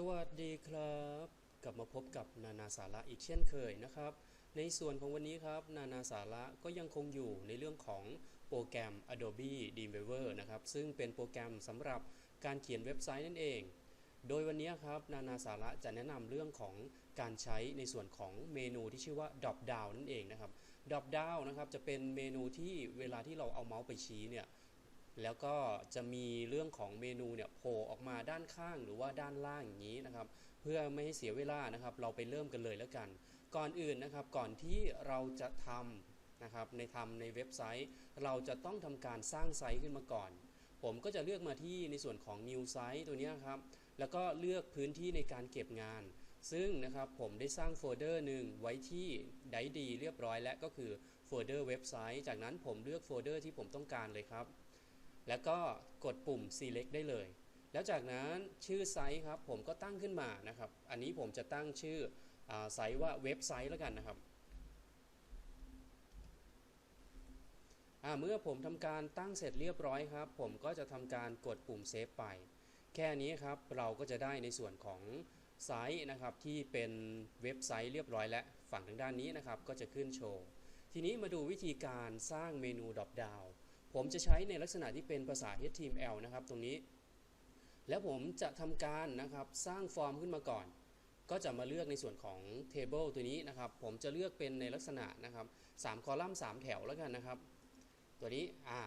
สวัสดีครับ กลับมาพบกับนานาสาระอีกเช่นเคยนะครับ ในส่วนของวันนี้ครับ นานาสาระก็ยังคงอยู่ในเรื่องของโปรแกรม Adobe Dreamweaver นะครับ ซึ่งเป็นโปรแกรมสำหรับการเขียนเว็บไซต์นั่นเอง โดยวันนี้ครับ นานาสาระจะแนะนำเรื่องของการใช้ในส่วนของเมนูที่ชื่อว่า Drop Down นั่นเองนะครับ Drop Down นะครับจะเป็นเมนูที่เวลาที่เราเอาเมาส์ไปชี้เนี่ย แล้วก็จะมีเรื่องของเมนูเนี่ยโผล่ออกมาด้านข้างหรือว่าด้านล่างอย่างนี้นะครับ เพื่อไม่ให้เสียเวลานะครับ เราไปเริ่มกันเลยแล้วกัน ก่อนอื่นนะครับก่อนที่เราจะทำนะครับในทำในเว็บไซต์ เราจะต้องทำการสร้างไซต์ขึ้นมาก่อน ผมก็จะเลือกมาที่ในส่วนของ new site ตัวนี้ครับแล้วก็เลือกพื้นที่ในการเก็บงาน ซึ่งนะครับผมได้สร้างโฟลเดอร์หนึ่งไว้ที่ไดดีเรียบร้อยและก็คือโฟลเดอร์เว็บไซต์ จากนั้นผมเลือกโฟลเดอร์ที่ผมต้องการเลยครับ แล้วก็กดปุ่ม select ได้เลย แล้วจากนั้นชื่อไซต์ครับผมก็ตั้งขึ้นมานะครับ อันนี้ผมจะตั้งชื่ออไซต์ว่าเว็บไซต์แล้วกันนะครับเมื่อผมทำการตั้งเสร็จเรียบร้อยครับ ผมก็จะทำการกดปุ่มเซฟไป แค่นี้ครับเราก็จะได้ในส่วนของไซต์นะครับที่เป็นเว็บไซต์เรียบร้อยและฝั่งทางด้านนี้นะครับก็จะขึ้นโชว์ ทีนี้มาดูวิธีการสร้างเมนูดรอปดาว ผมจะใช้ในลักษณะที่เป็นภาษา HTML นะครับตรงนี้ แล้วผมจะทำการนะครับสร้างฟอร์มขึ้นมาก่อน ก็จะมาเลือกในส่วนของ Table ตัวนี้นะครับ ผมจะเลือกเป็นในลักษณะนะครับ3คอลัมน์3แถวแล้วกันนะครับ ตัวนี้อ่า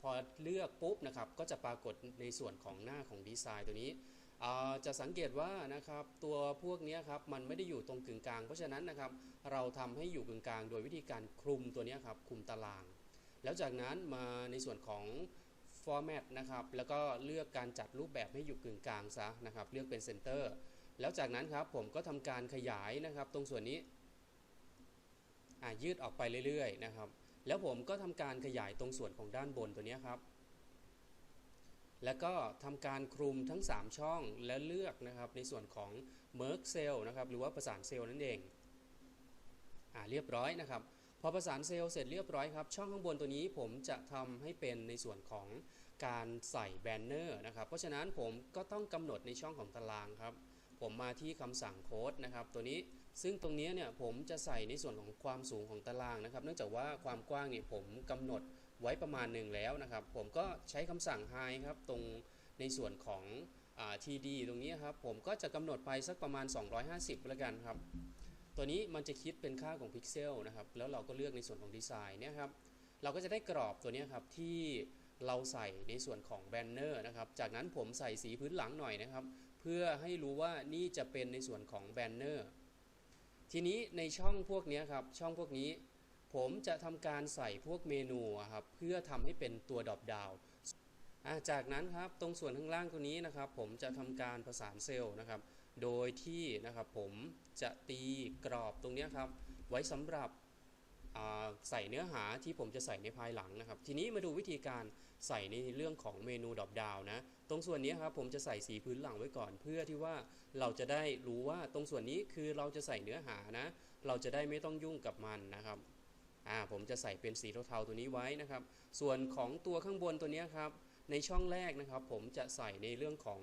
พอเลือกปุ๊บนะครับก็จะปรากฏในส่วนของหน้าของดีไซน์ตัวนี้จะสังเกตว่านะครับตัวพวกนี้ครับมันไม่ได้อยู่ตรงกึ่งกลาง เพราะฉะนั้นนะครับเราทำให้อยู่กึ่งกลาง โดยวิธีการคลุมตัวนี้ครับคลุมตาราง แล้วจากนั้นมาในส่วนของ format นะครับ แล้วก็เลือกการจัดรูปแบบให้อยู่กึ่งกลางซะนะครับ เลือกเป็น center แล้วจากนั้นครับผมก็ทำการขยายนะครับ ตรงส่วนนี้ยืดออกไปเรื่อยๆนะครับ แล้วผมก็ทำการขยายตรงส่วนของด้านบนตัวนี้ครับ แล้วก็ทำการคลุมทั้ง 3 ช่องและเลือกนะครับในส่วนของ merge cell นะครับ หรือว่าประสานเซลล์นั่นเองอ่าเรียบร้อยนะครับ พอประสานเซลล์เสร็จเรียบร้อยครับ ช่องข้างบนตัวนี้ผมจะทำให้เป็นในส่วนของการใส่แบนเนอร์นะครับ เพราะฉะนั้นผมก็ต้องกำหนดในช่องของตารางครับ ผมมาที่คำสั่งโค้ดนะครับ ตัวนี้ซึ่งตรงนี้เนี่ยผมจะใส่ในส่วนของความสูงของตารางนะครับ เนื่องจากว่าความกว้างเนี่ยผมกำหนดไว้ประมาณหนึ่งแล้วนะครับ ผมก็ใช้คำสั่ง high ครับตรงในส่วนของอ่า TD ตรงนี้ครับ ผมก็จะกำหนดไปสักประมาณ 250แล้วกันครับ ตัวนี้มันจะคิดเป็นค่าของพิกเซลนะครับ แล้วเราก็เลือกในส่วนของดีไซน์เนี่ยครับ เราก็จะได้กรอบตัวนี้ครับที่เราใส่ในส่วนของแบนเนอร์นะครับ จากนั้นผมใส่สีพื้นหลังหน่อยนะครับ เพื่อให้รู้ว่านี่จะเป็นในส่วนของแบนเนอร์ ทีนี้ในช่องพวกนี้ครับ ช่องพวกนี้ ผมจะทำการใส่พวกเมนูครับ เพื่อทำให้เป็นตัวดรอปดาวจากนั้นครับ ตรงส่วนข้างล่างตัวนี้นะครับ ผมจะทำการประสานเซลล์นะครับ โดยที่นะครับผมจะตีกรอบตรงนี้ครับ ไว้สำหรับใส่เนื้อหาที่ผมจะใส่ในภายหลังนะครับ ทีนี้มาดูวิธีการใส่ในเรื่องของเมนูดรอปดาวนะ ตรงส่วนนี้ครับผมจะใส่สีพื้นหลังไว้ก่อน เพื่อที่ว่าเราจะได้รู้ว่าตรงส่วนนี้คือเราจะใส่เนื้อหานะ เราจะได้ไม่ต้องยุ่งกับมันนะครับอ่าผมจะใส่เป็นสีเทาๆตัวนี้ไว้นะครับ ส่วนของตัวข้างบนตัวนี้ครับ ในช่องแรกนะครับผมจะใส่ในเรื่องของ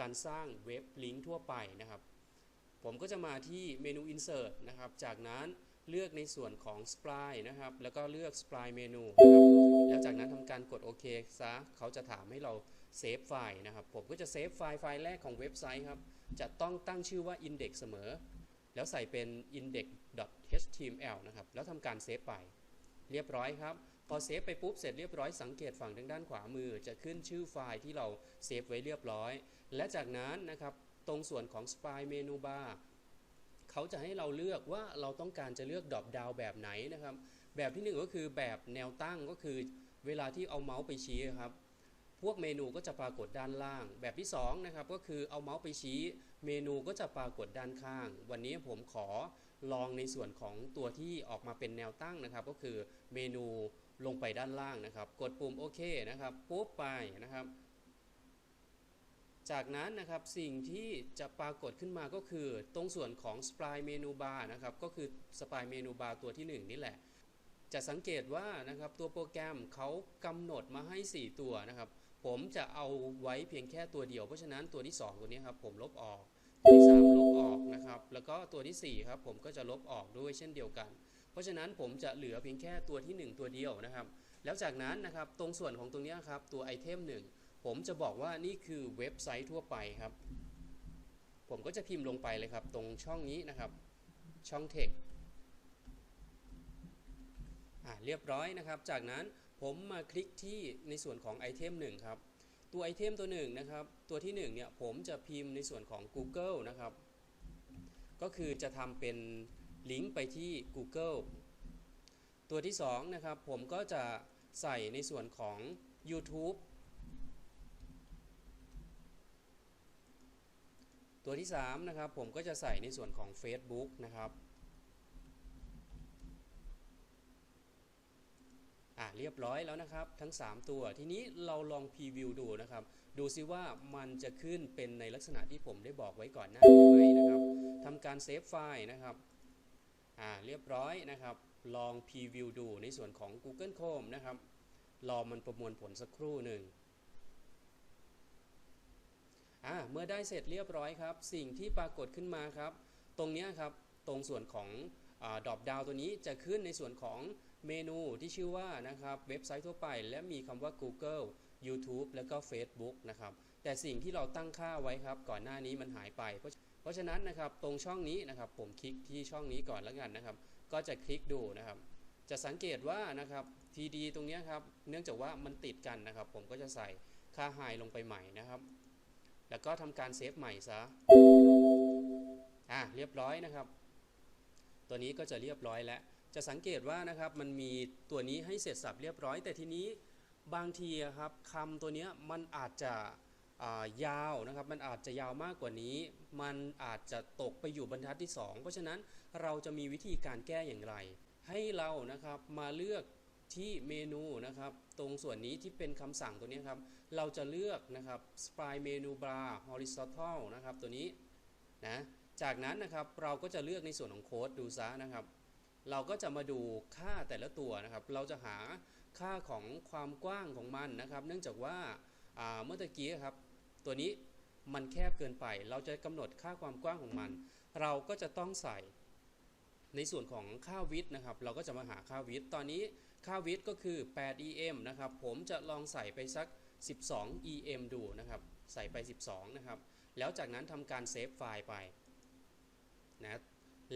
การสร้างเว็บลิงก์ทั่วไปนะครับ ผมก็จะมาที่เมนู insert นะครับ จากนั้นเลือกในส่วนของ spline นะครับ แล้วก็เลือก spline เมนูนะครับแล้วจากนั้นทำการกดโอเคซะเขาจะถามให้เราเซฟไฟล์นะครับ ผมก็จะเซฟไฟล์ไฟล์แรกของเว็บไซต์ครับ จะต้องตั้งชื่อว่า index เสมอ แล้วใส่เป็น index.html นะครับ แล้วทำการเซฟไป เรียบร้อยครับ พอเซฟไปปุ๊บเสร็จเรียบร้อยสังเกตฝั่งทางด้านขวามือ จะขึ้นชื่อไฟล์ที่เราเซฟไว้เรียบร้อย และจากนั้นนะครับตรงส่วนของ spline menu bar เขาจะให้เราเลือกว่าเราต้องการจะเลือกดรอปดาวแบบไหนนะครับ แบบที่หนึ่งก็คือแบบแนวตั้งก็คือเวลาที่เอาเมาส์ไปชี้ครับพวกเมนูก็จะปรากฏด้านล่าง แบบที่2นะครับก็คือเอาเมาส์ไปชี้ เมนูก็จะปรากฏด้านข้าง วันนี้ผมขอลองในส่วนของตัวที่ออกมาเป็นแนวตั้งนะครับ ก็คือเมนู ลงไปด้านล่างนะครับ กดปุ่มโอเคนะครับปุ๊บไปนะครับ จากนั้นนะครับสิ่งที่จะปรากฏขึ้นมาก็คือ ตรงส่วนของ spline menu bar นะครับ ก็คือ spline menu bar ตัวที่ 1 นี่แหละ จะสังเกตว่านะครับตัวโปรแกรมเขากำหนดมาให้ 4 ตัวนะครับ ผมจะเอาไว้เพียงแค่ตัวเดียว เพราะฉะนั้นตัวที่ 2 ตัวนี้ครับผมลบออก ตัวที่ 3 ลบออกนะครับ แล้วก็ตัวทีสี่4 ครับผมก็จะลบออกด้วยเช่นเดียวกัน เพราะฉะนั้นผมจะเหลือเพียงแค่ตัวที่ 1 ตัวเดียวนะครับ แล้วจากนั้นนะครับตรงส่วนของตรงนี้ครับตัวไอเทมหนึ่งผมจะบอกว่านี่คือเว็บไซต์ทั่วไปครับ ผมก็จะพิมพ์ลงไปเลยครับ ตรงช่องนี้นะครับ ช่อง text อะเรียบร้อยนะครับ จากนั้นผมมาคลิกที่ในส่วนของไอเทมหนึ่งครับตัวไอเทมตัวหนึ่งนะครับ ตัวที่1เนี่ยผมจะพิมพ์ในส่วนของ Google นะครับ ก็คือจะทำเป็น ลิงก์ไปที่ Google ตัวที่2นะครับผมก็จะใส่ในส่วนของ YouTube ตัวที่3นะครับผมก็จะใส่ในส่วนของ Facebook นะครับอะเรียบร้อยแล้วนะครับทั้ง 3 ตัวทีนี้เราลองพรีวิวดูนะครับ ดูซิว่ามันจะขึ้นเป็นในลักษณะที่ผมได้บอกไว้ก่อนหน้านี้ไหมนะครับทำการเซฟไฟล์นะครับ อ่าเรียบร้อยนะครับ ลองพรีวิวดูในส่วนของ Google Chrome นะครับ รอมันประมวลผลสักครู่หนึ่งอ่าเมื่อได้เสร็จเรียบร้อยครับ สิ่งที่ปรากฏขึ้นมาครับ ตรงนี้ครับตรงส่วนของดรอปดาวตัวนี้จะขึ้นในส่วนของเมนูที่ชื่อว่านะครับเว็บไซต์ทั่วไป และมีคำว่า Google YouTube แล้วก็ Facebook นะครับ แต่สิ่งที่เราตั้งค่าไว้ครับ ก่อนหน้านี้มันหายไปเพราะ เพราะฉะนั้นนะครับตรงช่องนี้นะครับผมคลิกที่ช่องนี้ก่อนแล้วกันนะครับ ก็จะคลิกดูนะครับ จะสังเกตว่านะครับ TD ตรงนี้ครับเนื่องจากว่ามันติดกันนะครับ ผมก็จะใส่ค่าไฮลงไปใหม่นะครับ แล้วก็ทำการเซฟใหม่ซะอะเรียบร้อยนะครับ ตัวนี้ก็จะเรียบร้อยแล้วจะสังเกตว่านะครับมันมีตัวนี้ให้เสร็จสับเรียบร้อย แต่ทีนี้บางทีครับคำตัวนี้มันอาจจะ ยาวนะครับมันอาจจะยาวมากกว่านี้ มันอาจจะตกไปอยู่บรรทัดที่ 2 เพราะฉะนั้นเราจะมีวิธีการแก้อย่างไร ให้เรานะครับมาเลือกที่เมนูนะครับตรงส่วนนี้ที่เป็นคำสั่งตัวนี้ครับเราจะเลือกนะครับ spline menu bar horizontal นะครับตัวนี้นะจากนั้นนะครับเราก็จะเลือกในส่วนของโค้ดดูซะนะครับ เราก็จะมาดูค่าแต่ละตัวนะครับ เราจะหาค่าของความกว้างของมันนะครับ เนื่องจากว่าเมื่อตะกี้ครับ ตัวนี้มันแคบเกินไป เราจะกำหนดค่าความกว้างของมัน เราก็จะต้องใส่ในส่วนของค่าวิดนะครับ เราก็จะมาหาค่าวิดตอนนี้ค่าวิดก็คือ 8 em นะครับ ผมจะลองใส่ไปสัก 12 em ดูนะครับ ใส่ไป 12 นะครับ แล้วจากนั้นทำการเซฟไฟล์ไปนะ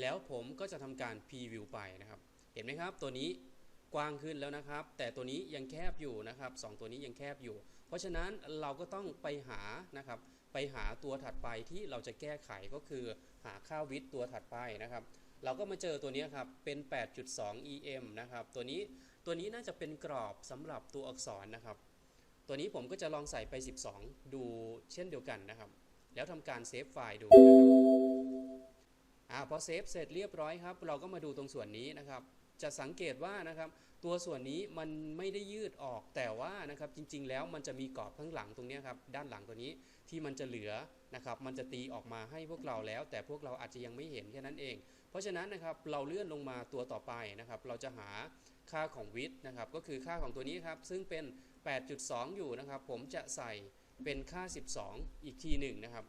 แล้วผมก็จะทำการพรีวิวไปนะครับ เห็นไหมครับ ตัวนี้กว้างขึ้นแล้วนะครับ แต่ตัวนี้ยังแคบอยู่นะครับสตัวนี้ยังแคบอยู่ ราะฉะนั้นเราก็ต้องไปหานะครับไปหาตัวถัดไปที่เราจะแก้ไขก็คือหาค่าวิดตัวถัดไปนะครับ เราก็มาเจอตัวนี้ครับเป็น 8.2 em นะครับตัวนี้ตัวนี้น่าจะเป็นกรอบสำหรับตัวอักษรนะครับ ตัวนี้ผมก็จะลองใส่ไป 12 ดูเช่นเดียวกันนะครับ แล้วทำการเซฟไฟล์ดูนะครับอ่าพอเซฟเสร็จเรียบร้อยครับ เราก็มาดูตรงส่วนนี้นะครับ จะสังเกตว่านะครับ ตัวส่วนนี้มันไม่ได้ยืดออกแต่ว่านะครับจริง ๆ แล้วมันจะมีกรอบข้างหลังตรงนี้ครับด้านหลังตัวนี้ที่มันจะเหลือนะครับมันจะตีออกมาให้พวกเราแล้ว แต่พวกเราอาจจะยังไม่เห็นแค่นั้นเอง เพราะฉะนั้นนะครับเราเลื่อนลงมาตัวต่อไปนะครับเราจะหาค่าของวิดนะครับก็คือค่าของตัวนี้ครับซึ่งเป็น 8.2 อยู่นะครับผมจะใส่เป็นค่า 12 อีกทีหนึ่งนะครับ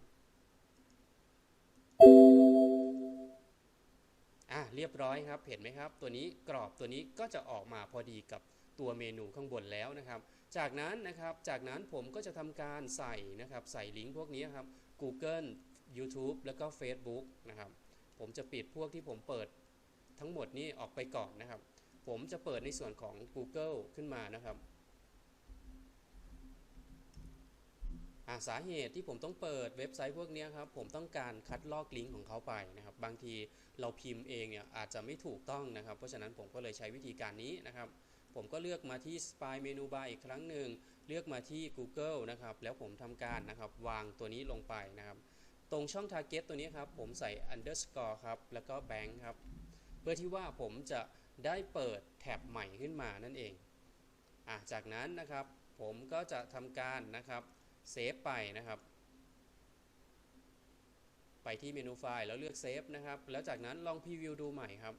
อะเรียบร้อยครับ เห็นไหมครับ ตัวนี้กรอบตัวนี้ก็จะออกมาพอดีกับตัวเมนูข้างบนแล้วนะครับ จากนั้นนะครับ จากนั้นผมก็จะทำการใส่นะครับ ใส่ลิงก์พวกนี้ครับ Google YouTube แล้วก็ Facebook นะครับ ผมจะปิดพวกที่ผมเปิดทั้งหมดนี้ออกไปก่อนนะครับ ผมจะเปิดในส่วนของ Google ขึ้นมานะครับ สาเหตุที่ผมต้องเปิดเว็บไซต์พวกนี้ครับผมต้องการคัดลอกลิงก์ของเขาไปนะครับบางทีเราพิมพ์เองเนี่ยอาจจะไม่ถูกต้องนะครับเพราะฉะนั้นผมก็เลยใช้วิธีการนี้นะครับผมก็เลือกมาที่ Spy Menu Bar อีกครั้งหนึ่งเลือกมาที่ Google นะครับแล้วผมทำการนะครับวางตัวนี้ลงไปนะครับตรงช่อง Target ตัวนี้ครับผมใส่ underscore ครับแล้วก็ bank ครับเพื่อที่ว่าผมจะได้เปิดแท็บใหม่ขึ้นมานั่นเองอะจากนั้นนะครับผมก็จะทำการนะครับ เซฟไปนะครับ ไปที่เมนูไฟล์แล้วเลือกเซฟนะครับ แล้วจากนั้นลองพรีวิวดูใหม่ครับ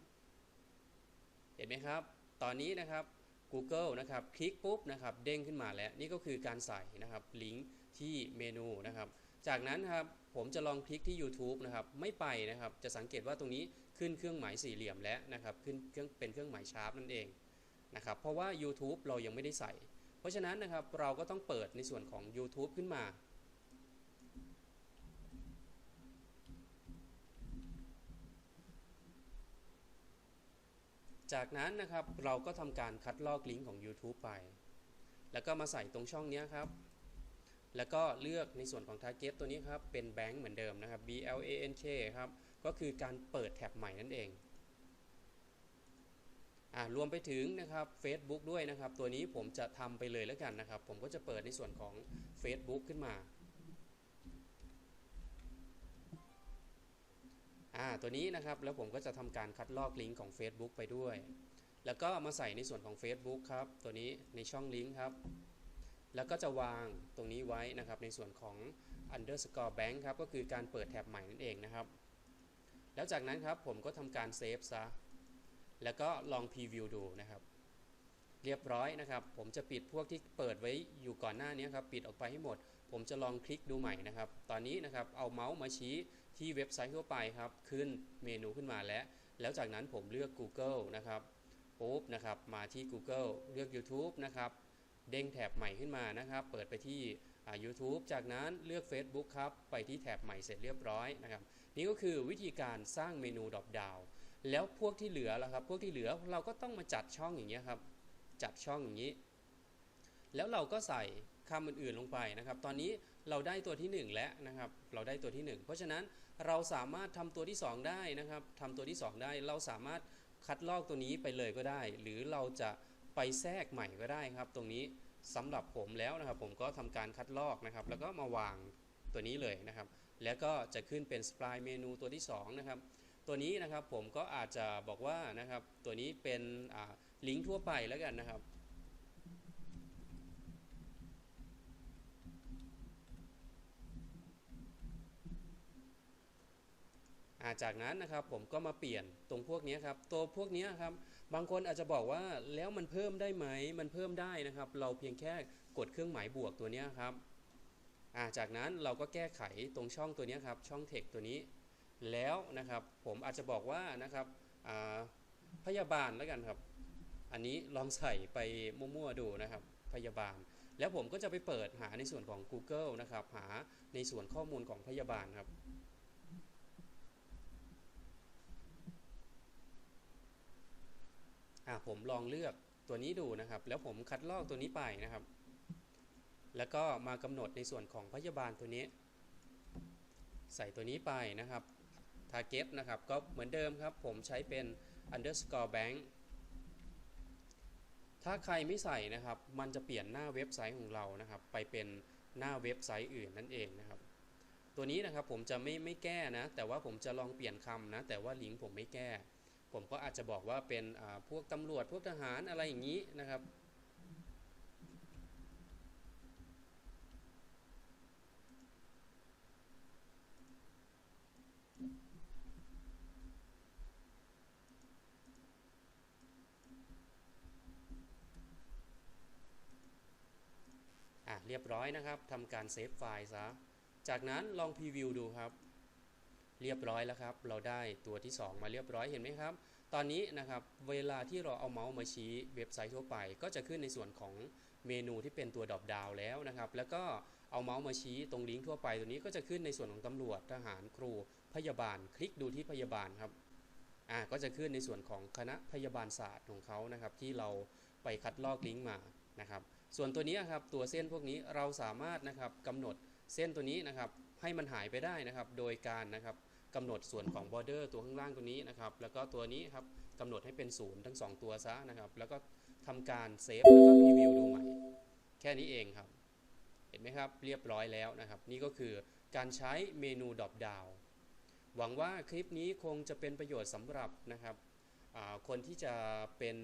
เห็นไหมครับ ตอนนี้นะครับ Google นะครับ คลิกปุ๊บนะครับ เด้งขึ้นมาแล้ว นี่ก็คือการใส่นะครับ ลิงก์ที่เมนูนะครับ จากนั้นครับผมจะลองคลิกที่ YouTube นะครับ ไม่ไปนะครับ จะสังเกตว่าตรงนี้ขึ้นเครื่องหมายสี่เหลี่ยมแล้วนะครับ ขึ้นเครื่องเป็นเครื่องหมายชาร์ปนั่นเองนะครับ เพราะว่า YouTube เรายังไม่ได้ใส่ ราะฉะนั้นนะครับเราก็ต้องเปิดในส่วนของ YouTube ขึ้นมา จากนั้นนะครับเราก็ทำการคัดลอกลิงก์ของ YouTube ไป แล้วก็มาใส่ตรงช่องนี้ครับแล้วก็เลือกในส่วนของ Target ตัวนี้ครับ เป็นแบงค์เหมือนเดิมนะครับ B L A N K ครับ ก็คือการเปิดแท็บใหม่นั่นเอง รวมไปถึงนะครับ Facebook ด้วยนะครับ ตัวนี้ผมจะทำไปเลยแล้วกันนะครับ ผมก็จะเปิดในส่วนของ Facebook ขึ้นมาตัวนี้นะครับแล้วผมก็จะทำการคัดลอกลิงก์ของ Facebook ไปด้วย แล้วก็มาใส่ในส่วนของ Facebook ครับ ตัวนี้ในช่องลิงก์ครับ แล้วก็จะวางตรงนี้ไว้นะครับ ในส่วนของ underscore bank ครับ ก็คือการเปิดแท็บใหม่นั่นเองนะครับ แล้วจากนั้นครับผมก็ทำการเซฟซะ แล้วก็ลองพรีวิวดูนะครับ เรียบร้อยนะครับ ผมจะปิดพวกที่เปิดไว้อยู่ก่อนหน้านี้ครับ ปิดออกไปให้หมด ผมจะลองคลิกดูใหม่นะครับ ตอนนี้นะครับเอาเมาส์มาชี้ที่เว็บไซต์ทั่วไปครับ ขึ้นเมนูขึ้นมาแล้ว แล้วจากนั้นผมเลือก Google นะครับปุ๊บนะครับ มาที่ Google เลือก YouTube นะครับ เด้งแถบใหม่ขึ้นมานะครับ เปิดไปที่ YouTube จากนั้นเลือก Facebook ครับ ไปที่แถบใหม่เสร็จเรียบร้อยนะครับ นี่ก็คือวิธีการสร้างเมนูดรอปดาว แล้วพวกที่เหลือล่ะครับ พวกที่เหลือเราก็ต้องมาจัดช่องอย่างเงี้ยครับ จัดช่องอย่างนี้ แล้วเราก็ใส่คำอื่นๆลงไปนะครับ ตอนนี้เราได้ตัวที่ 1 แล้วนะครับ เราได้ตัวที่ 1 เพราะฉะนั้นเราสามารถทำตัวที่ 2 ได้นะครับทำตัวที่ 2 ได้ เราสามารถคัดลอกตัวนี้ไปเลยก็ได้ หรือเราจะไปแทรกใหม่ก็ได้ครับ ตรงนี้สำหรับผมแล้วนะครับ ผมก็ทำการคัดลอกนะครับ แล้วก็มาวางตัวนี้เลยนะครับ แล้วก็จะขึ้นเป็นสปายเมนูตัวที่2นะครับ ตัวนี้นะครับผมก็อาจจะบอกว่านะครับตัวนี้เป็นลิงก์ทั่วไปแล้วกันนะครับจากนั้นนะครับผมก็มาเปลี่ยนตรงพวกนี้ครับตัวพวกนี้ครับบางคนอาจจะบอกว่าแล้วมันเพิ่มได้ไหมมันเพิ่มได้นะครับ เราเพียงแค่กดเครื่องหมายบวกตัวนี้ครับจากนั้นเราก็แก้ไขตรงช่องตัวนี้ครับช่องเทคตัวนี้ แล้วนะครับผมอาจจะบอกว่านะครับพยาบาลแล้วกันครับ อันนี้ลองใส่ไปมั่วๆดูนะครับพยาบาล แล้วผมก็จะไปเปิดหาในส่วนของ Google นะครับ หาในส่วนข้อมูลของพยาบาลครับอะผมลองเลือกตัวนี้ดูนะครับ แล้วผมคัดลอกตัวนี้ไปนะครับ แล้วก็มากำหนดในส่วนของพยาบาลตัวนี้ ใส่ตัวนี้ไปนะครับ target นะครับ ก็เหมือนเดิมครับ ผมใช้เป็น underscore bank ถ้าใครไม่ใส่นะครับ มันจะเปลี่ยนหน้าเว็บไซต์ของเรานะครับ ไปเป็นหน้าเว็บไซต์อื่นนั่นเองนะครับ ตัวนี้นะครับผมจะไม่ไม่แก้นะ แต่ว่าผมจะลองเปลี่ยนคำนะ แต่ว่าลิงก์ผมไม่แก้ ผมก็อาจจะบอกว่าเป็นพวกตำรวจพวกทหารอะไรอย่างนี้นะครับ เรียบร้อยนะครับทำการเซฟไฟล์ซะ จากนั้นลองพรีวิวดูครับ เรียบร้อยแล้วครับ เราได้ตัวที่ 2 มาเรียบร้อยเห็นไหมครับ ตอนนี้นะครับเวลาที่เราเอาเมาส์มาชี้เว็บไซต์ทั่วไป ก็จะขึ้นในส่วนของเมนูที่เป็นตัวดรอปดาวแล้วนะครับ แล้วก็เอาเมาส์มาชี้ตรงลิงก์ทั่วไปตัวนี้ก็จะขึ้นในส่วนของตำรวจทหารครูพยาบาล คลิกดูที่พยาบาลครับอ่าก็จะขึ้นในส่วนของคณะพยาบาลศาสตร์ของเขานะครับ ที่เราไปคัดลอกลิงก์มานะครับ ส่วนตัวนี้ครับตัวเส้นพวกนี้เราสามารถนะครับกำหนดเส้นตัวนี้นะครับให้มันหายไปได้นะครับ โดยการนะครับกำหนดส่วนของ border ตัวข้างล่างตัวนี้นะครับ แล้วก็ตัวนี้ครับกำหนดให้เป็นศูนย์ทั้ง 2 ตัวซะนะครับ แล้วก็ทำการเซฟแล้วก็พรีวิวดูใหม่ แค่นี้เองครับ เห็นไหมครับเรียบร้อยแล้วนะครับ นี่ก็คือการใช้เมนูดรอปดาวหวังว่าคลิปนี้คงจะเป็นประโยชน์สำหรับนะครับคนที่จะเป็น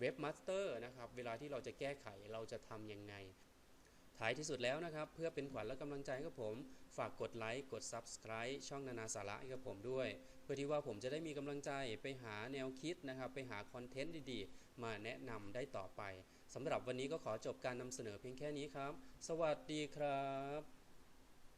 เว็บมาสเตอร์นะครับ เวลาที่เราจะแก้ไขเราจะทำยังไง ท้ายที่สุดแล้วนะครับ เพื่อเป็นขวัญและกำลังใจให้กับผม ฝากกดไลค์กด Subscribe ช่องนานาสาระให้กับผมด้วย เพื่อที่ว่าผมจะได้มีกำลังใจไปหาแนวคิดนะครับ ไปหาคอนเทนต์ดีๆ มาแนะนำได้ต่อไปสำหรับวันนี้ก็ขอจบการนำเสนอเพียงแค่นี้ครับ สวัสดีครับ